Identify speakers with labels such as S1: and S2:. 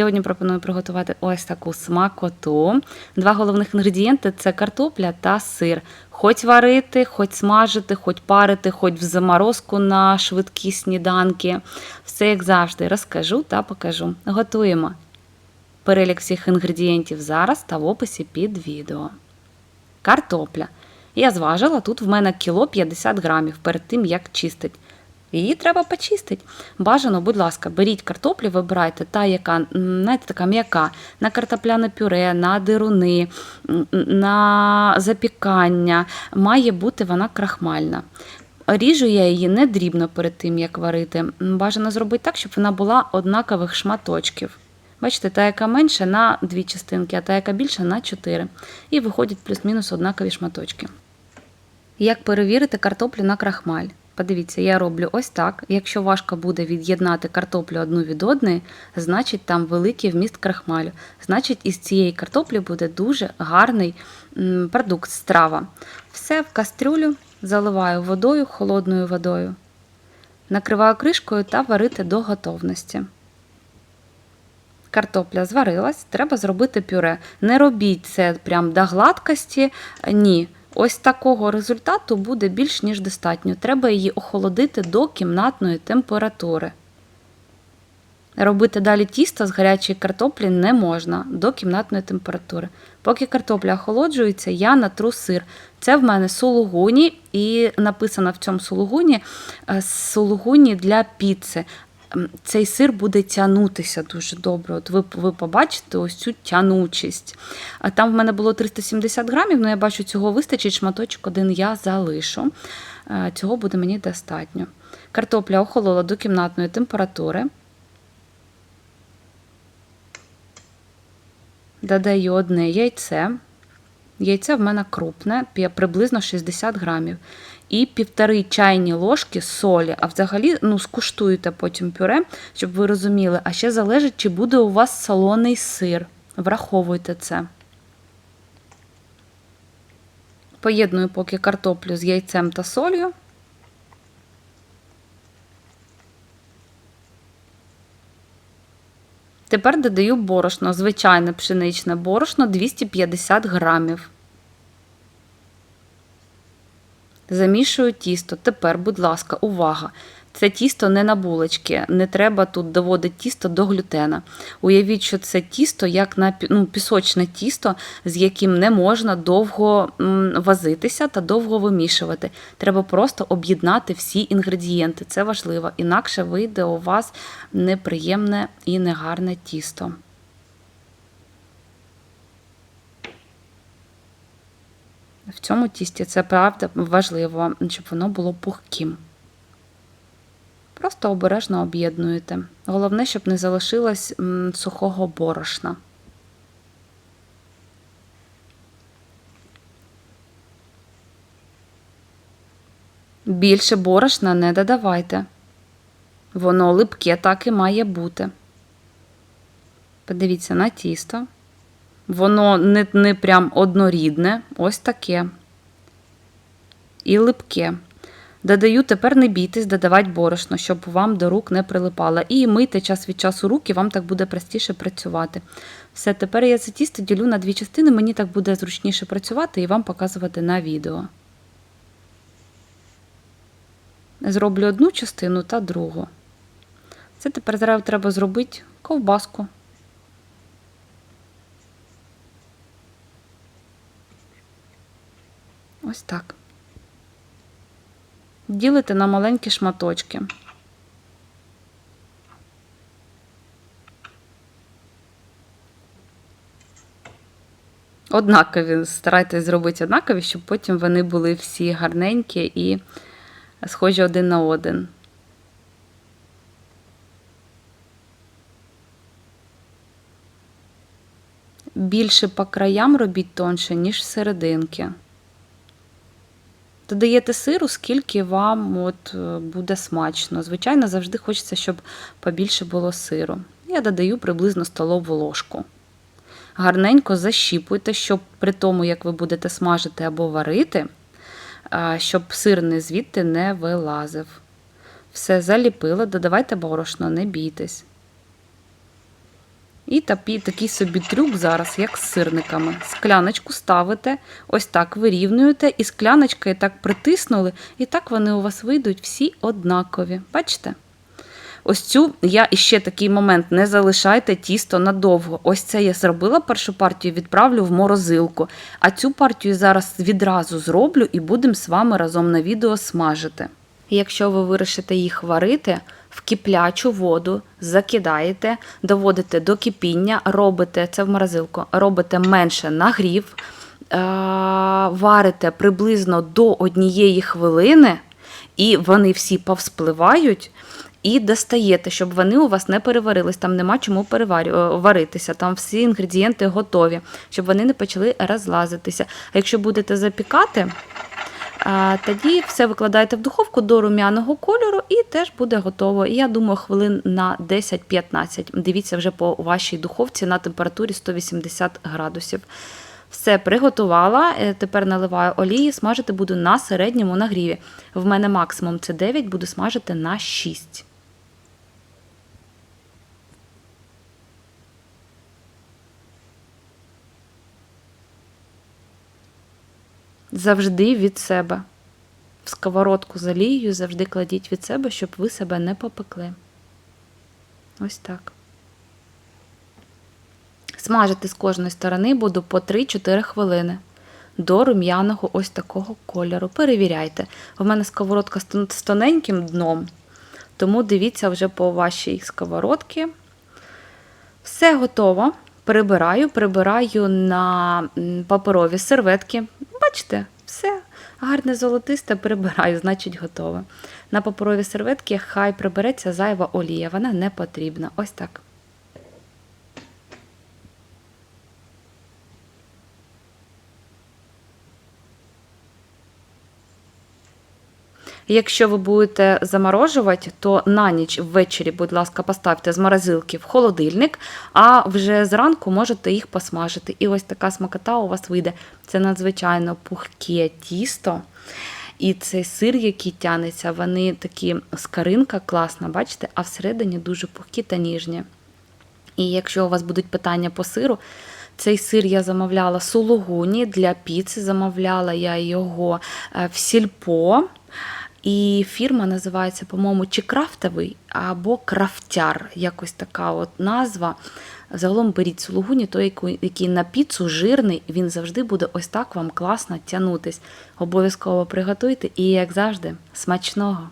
S1: Сьогодні пропоную приготувати ось таку смакоту. Два головних інгредієнти це картопля та сир. Хоч варити, хоч смажити, хоч парити, хоч в заморозку на швидкі сніданки. Все як завжди розкажу та покажу. Готуємо. Перелік всіх інгредієнтів зараз та в описі під відео. Картопля. Я зважила, тут в мене кіло 50 грамів перед тим, як чистить. Її треба почистити. Бажано, будь ласка, беріть картоплю, вибирайте та, яка знаєте, така м'яка, на картопляне пюре, на дируни, на запікання. Має бути вона крахмальна. Ріжу я її не дрібно перед тим, як варити. Бажано зробити так, щоб вона була однакових шматочків. Бачите, та, яка менше на дві частинки, а та, яка більша на чотири. І виходять плюс-мінус однакові шматочки. Як перевірити картоплю на крахмаль? Подивіться, я роблю ось так. Якщо важко буде від'єднати картоплю одну від одної, значить там великий вміст крахмалю. Значить, із цієї картоплі буде дуже гарний продукт, страва. Все в кастрюлю заливаю водою, холодною водою, накриваю кришкою та варити до готовності. Картопля зварилась, треба зробити пюре. Не робіть це прям до гладкості. Ні. Ось такого результату буде більш ніж достатньо. Треба її охолодити до кімнатної температури. Робити далі тісто з гарячої картоплі не можна до кімнатної температури. Поки картопля охолоджується, я натру сир. Це в мене сулугуні, і написано в цьому сулугуні е, сулугуні для піци. Цей сир буде тягнутися дуже добре. От ви, ви побачите ось цю тянучість. А там в мене було 370 грамів, але я бачу, цього вистачить, шматочок один я залишу. Е, Цього буде мені достатньо. Картопля охолола до кімнатної температури. Додаю одне яйце. Яйце в мене крупне, приблизно 60 грамів. І півтори чайні ложки солі. А взагалі ну, скуштуєте потім пюре, щоб ви розуміли. А ще залежить, чи буде у вас солоний сир. Враховуйте це. Поєдную поки картоплю з яйцем та солью. Тепер додаю борошно, звичайне пшеничне борошно 250 грамів. Замішую тісто. Тепер, будь ласка, увага! Це тісто не на булочки, не треба тут доводити тісто до глютена. Уявіть, що це тісто як на ну, пісочне тісто, з яким не можна довго м, возитися та довго вимішувати. Треба просто об'єднати всі інгредієнти. Це важливо. Інакше вийде у вас неприємне і негарне тісто. В цьому тісті це правда важливо, щоб воно було пухким. Просто обережно об'єднуєте. Головне, щоб не залишилось сухого борошна. Більше борошна не додавайте. Воно липке так і має бути. Подивіться на тісто. Воно не, не прям однорідне, ось таке. І липке. Додаю, тепер не бійтесь додавати борошно, щоб вам до рук не прилипало. І мийте час від часу руки, вам так буде простіше працювати. Все, тепер я це тісто ділю на дві частини, мені так буде зручніше працювати і вам показувати на відео. Зроблю одну частину та другу. Це тепер зараз треба зробити ковбаску. Ось так. Ділите на маленькі шматочки. Однакові, старайтесь зробити однакові, щоб потім вони були всі гарненькі і схожі один на один. Більше по краям робіть тонше, ніж серединки. Додаєте сиру, скільки вам от, е, буде смачно. Звичайно, завжди хочеться, щоб побільше було сиру. Я додаю приблизно столову ложку. Гарненько защіпуйте, щоб при тому, як ви будете смажити або варити, щоб сир не звідти не вилазив. Все заліпили, додавайте борошно, не бійтесь. І такий, собі трюк зараз, як з сирниками. Скляночку ставите, ось так вирівнюєте, і скляночкою так притиснули, і так вони у вас вийдуть всі однакові. Бачите? Ось цю я іще такий момент: не залишайте тісто надовго. Ось це я зробила першу партію, відправлю в морозилку. А цю партію зараз відразу зроблю і будемо з вами разом на відео смажити. Якщо ви вирішите їх варити, в киплячу воду закидаєте, доводите до кипіння, робите це в морозилку, робите менше нагрів, е- варите приблизно до однієї хвилини, і вони всі повспливають. І достаєте, щоб вони у вас не переварились, там нема чому переваритися, там всі інгредієнти готові, щоб вони не почали розлазитися. А якщо будете запікати, тоді все викладаєте в духовку до рум'яного кольору і теж буде готово. Я думаю, хвилин на 10-15. Дивіться вже по вашій духовці на температурі 180 градусів. Все приготувала. Е, тепер наливаю олії, смажити буду на середньому нагріві. В мене максимум це 9, буду смажити на 6. Завжди від себе. В сковородку з олією завжди кладіть від себе, щоб ви себе не попекли. Ось так. Смажити з кожної сторони буду по 3-4 хвилини до рум'яного ось такого кольору. Перевіряйте. У мене сковородка з тоненьким дном, тому дивіться вже по вашій сковородці. Все готово. Прибираю, прибираю на паперові серветки. Бачите, все гарне золотисте прибираю, значить готове. На паперові серветки хай прибереться зайва олія, вона не потрібна. Ось так. Якщо ви будете заморожувати, то на ніч ввечері, будь ласка, поставте з морозилки в холодильник, а вже зранку можете їх посмажити. І ось така смакота у вас вийде. Це надзвичайно пухке тісто. І цей сир, який тянеться, вони такі скаринка класна, бачите, а всередині дуже пухкі та ніжні. І якщо у вас будуть питання по сиру, цей сир я замовляла сулугуні для піци, замовляла я його е, в сільпо. І фірма називається, по-моєму, чи крафтовий або крафтяр. Якось така от назва. Загалом беріть сулугуні, той, який на піцу жирний, він завжди буде ось так вам класно тянутись. Обов'язково приготуйте і, як завжди, смачного!